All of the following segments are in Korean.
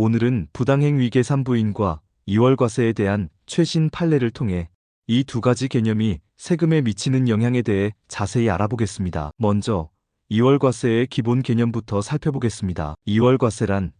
오늘은 부당행위 계 산 부인과 2월 과세에 대한 최신 판례를 통해 이 두 가지 개념이 세금에 미치는 영향에 대해 자세히 알아보겠습니다. 먼저 2월 과세의 기본 개념부터 살펴보겠습니다. 2월 과세란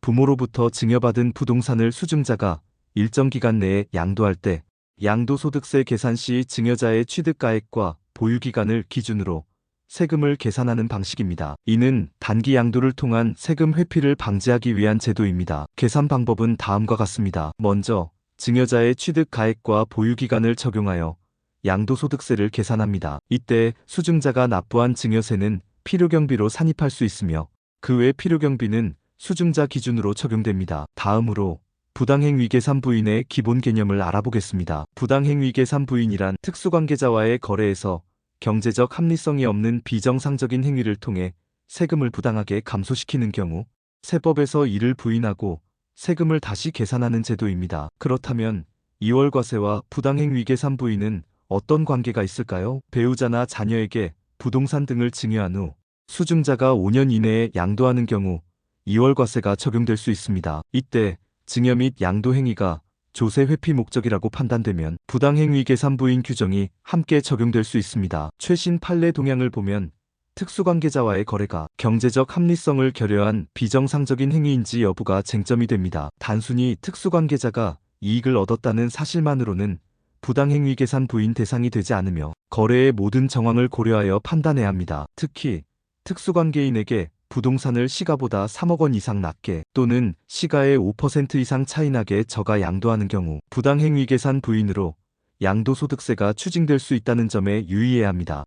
부모로부터 증여받은 부동산을 수증자가 일정 기간 내에 양도할 때 양도소득세 계산 시 증여자의 취득가액과 보유기간을 기준으로 세금을 계산하는 방식입니다. 이는 단기 양도를 통한 세금 회피를 방지하기 위한 제도입니다. 계산 방법은 다음과 같습니다. 먼저 증여자의 취득 가액과 보유 기간을 적용하여 양도소득세를 계산합니다. 이때 수증자가 납부한 증여세는 필요경비로 산입할 수 있으며 그 외 필요경비는 수증자 기준으로 적용됩니다. 다음으로 부당행위계산 부인의 기본 개념을 알아보겠습니다. 부당행위계산 부인이란 특수관계자와의 거래에서 경제적 합리성이 없는 비정상적인 행위를 통해 세금을 부당하게 감소시키는 경우 세법에서 이를 부인하고 세금을 다시 계산하는 제도입니다. 그렇다면 2월 과세와 부당행위 계산 부인은 어떤 관계가 있을까요? 배우자나 자녀에게 부동산 등을 증여한 후 수증자가 5년 이내에 양도하는 경우 2월 과세가 적용될 수 있습니다. 이때 증여 및 양도 행위가 조세 회피 목적이라고 판단되면 부당행위 계산 부인 규정이 함께 적용될 수 있습니다. 최신 판례 동향을 보면 특수관계자와의 거래가 경제적 합리성을 결여한 비정상적인 행위인지 여부가 쟁점이 됩니다. 단순히 특수관계자가 이익을 얻었다는 사실만으로는 부당행위 계산 부인 대상이 되지 않으며 거래의 모든 정황을 고려하여 판단해야 합니다. 특히 특수관계인에게 부동산을 시가보다 3억 원 이상 낮게 또는 시가의 5% 이상 차이 나게 저가 양도하는 경우 부당행위 계산 부인으로 양도소득세가 추징될 수 있다는 점에 유의해야 합니다.